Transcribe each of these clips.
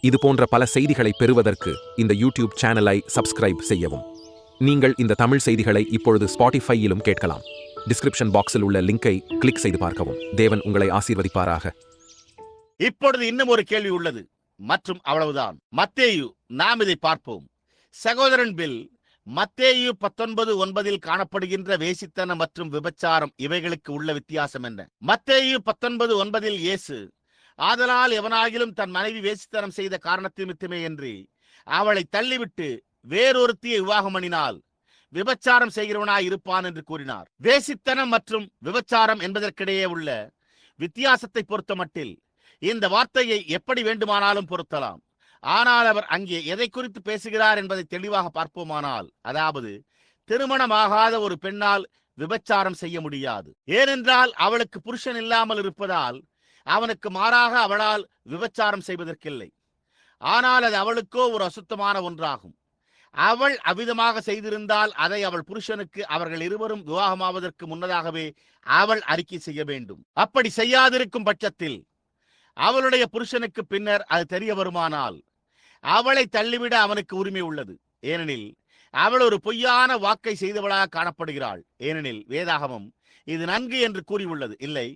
இது போன்ற பல செய்திகளை பெறுவதற்கு இந்த யூடியூப் சேனலை சப்ஸ்கிரைப் செய்யவும். நீங்கள் இந்த தமிழ் செய்திகளை இப்பொழுது ஸ்பாட்டிஃபையிலும் கேட்கலாம். டிஸ்கிரிப்ஷன் பாக்ஸில் உள்ள லிங்கை கிளிக் செய்து பார்க்கவும். தேவன் உங்களை ஆசீர்வதிப்பாராக. இப்பொழுது இன்னும் ஒரு கேள்வி உள்ளது. மற்றும் அவ்வளவுதான். மத்தேயு நாம் இதை பார்ப்போம். சகோதரன் பில் மத்தேயு பத்தொன்பது ஒன்பதில் காணப்படுகின்ற வேசித்தனம் மற்றும் விபச்சாரம் இவைகளுக்கு உள்ள வித்தியாசம் என்ன? மத்தேயு பத்தொன்பது ஒன்பதில் இயேசு ஆதலால் எவனாகிலும் தன் மனைவி வேசித்தனம் செய்த காரணத்திமித்தமே என்று அவளை தள்ளிவிட்டு வேறொருத்தியை விவாகம் பண்ணினால் விபச்சாரம் செய்கிறவனாய் இருப்பான் என்று கூறினார். வேசித்தனம் மற்றும் விபச்சாரம் என்பதற்கிடையே உள்ள வித்தியாசத்தை பொறுத்த மட்டில் இந்த வார்த்தையை எப்படி வேண்டுமானாலும் பொருத்தலாம். ஆனால் அவர் அங்கே எதை குறித்து பேசுகிறார் என்பதை தெளிவாக பார்ப்போமானால் அதாவது திருமணமாகாத ஒரு பெண்ணால் விபச்சாரம் செய்ய முடியாது. ஏனென்றால் அவளுக்கு புருஷன் இல்லாமல் இருப்பதால் அவனுக்கு மாறாக அவளால் விபச்சாரம் செய்வதற்கில்லை. ஆனால் அது அவளுக்கோ ஒரு அசுத்தமான ஒன்றாகும். அவள் அவ்விதமாக செய்திருந்தால் அதை அவள் புருஷனுக்கு அவர்கள் இருவரும் விவாகமாவதற்கு முன்னதாகவே அவள் அறிக்கை செய்ய வேண்டும். அப்படி செய்யாதிருக்கும் பட்சத்தில் அவளுடைய புருஷனுக்கு பின்னர் அது தெரிய வருமானால் அவளை தள்ளிவிட அவனுக்கு உரிமை உள்ளது. ஏனெனில் அவள் ஒரு பொய்யான வாக்கை செய்தவளாக காணப்படுகிறாள். ஏனெனில் வேதாகமம் இது நன்கு என்று கூறியுள்ளது. இல்லை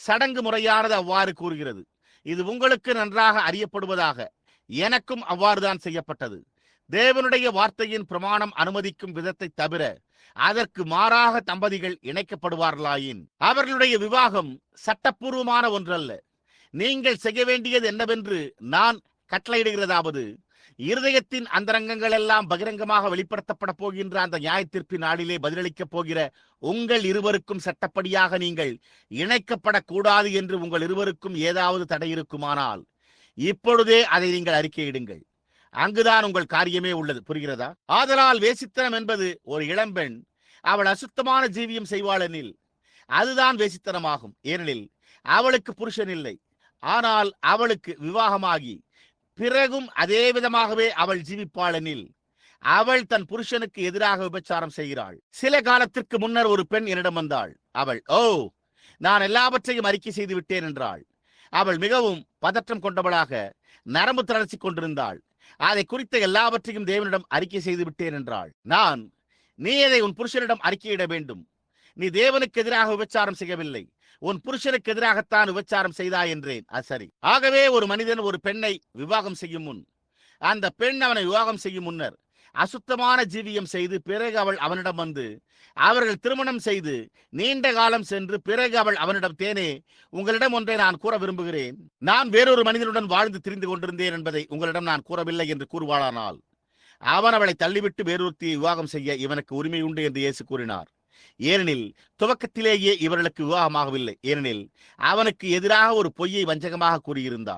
சடங்கு முறையானது அவ்வாறு கூறுகிறது. இது உங்களுக்கு நன்றாக அறியப்படுவதாக எனக்கும் அவ்வாறுதான் செய்யப்பட்டது. தேவனுடைய வார்த்தையின் பிரமாணம் அனுமதிக்கும் விதத்தை தவிர அதற்கு மாறாக தம்பதிகள் இணைக்கப்படுவார்களாயின் அவர்களுடைய விவாகம் சட்டப்பூர்வமான ஒன்றல்ல. நீங்கள் செய்ய வேண்டியது என்னவென்று நான் கட்டளையிடுகிறதாவது. இருதயத்தின் அந்தரங்கங்கள் எல்லாம் பகிரங்கமாக வெளிப்படுத்தப்பட போகின்ற அந்த நியாயத்தீர்ப்பின் நாளிலே பதிலளிக்கப் போகிற உங்கள் இருவருக்கும் சட்டப்படியாக நீங்கள் இணைக்கப்படக்கூடாது என்று உங்கள் இருவருக்கும் ஏதாவது தடை இருக்குமானால் இப்பொழுதே அதை நீங்கள் அறிக்கையிடுங்கள். அங்குதான் உங்கள் காரியமே உள்ளது. புரிகிறதா? ஆதலால் வேசித்தனம் என்பது ஒரு இளம்பெண் அவள் அசுத்தமான ஜீவியம் செய்வாளெனில் அதுதான் வேசித்தனமாகும். ஏனெனில் அவளுக்கு புருஷன் இல்லை. ஆனால் அவளுக்கு விவாகமாகி பிறகும் அதே விதமாகவே அவள் ஜீவிப்பாளனில். அவள் தன் புருஷனுக்கு எதிராக விபச்சாரம் செய்கிறாள். சில காலத்திற்கு முன்னர் ஒரு பெண் என்னிடம் வந்தாள். அவள் ஓ நான் எல்லாவற்றையும் அறிக்கை செய்து விட்டேன் என்றாள். அவள் மிகவும் பதற்றம் கொண்டவளாக நரம்பு தளர்ச்சி கொண்டிருந்தாள். அதை குறித்த எல்லாவற்றையும் தேவனிடம் அறிக்கை செய்து விட்டேன் என்றாள். நான் நீ அதை உன் புருஷனிடம் அறிக்கையிட வேண்டும்? நீ தேவனுக்கு எதிராக விபச்சாரம் செய்யவில்லை. உன் புருஷனுக்கு எதிராகத்தான் விபச்சாரம் செய்தாய் என்றேன். அது சரி. ஆகவே ஒரு மனிதன் ஒரு பெண்ணை விவாகம் செய்யும் முன் அந்த பெண் அவனை விவாகம் செய்யும் முன்னர் அசுத்தமான ஜீவியம் செய்து பிறகு அவள் அவனிடம் வந்து அவர்கள் திருமணம் செய்து நீண்ட காலம் சென்று பிறகு அவள் அவனிடம் தேனே உங்களிடம் ஒன்றை நான் கூற விரும்புகிறேன். நான் வேறொரு மனிதனுடன் வாழ்ந்து திரிந்து கொண்டிருந்தேன் என்பதை உங்களிடம் நான் கூறவில்லை என்று கூறுவாளானால் அவன் அவளை தள்ளிவிட்டு வேறொருத்தியை விவாகம் செய்ய இவனுக்கு உரிமை உண்டு என்று இயேசு கூறினார். ஏனெனில் துவக்கத்திலேயே இவர்களுக்கு விவாகமாகவில்லை. ஏனெனில் அவனுக்கு எதிராக ஒரு பொய்யை வஞ்சகமாக கூறியிருந்தாள்.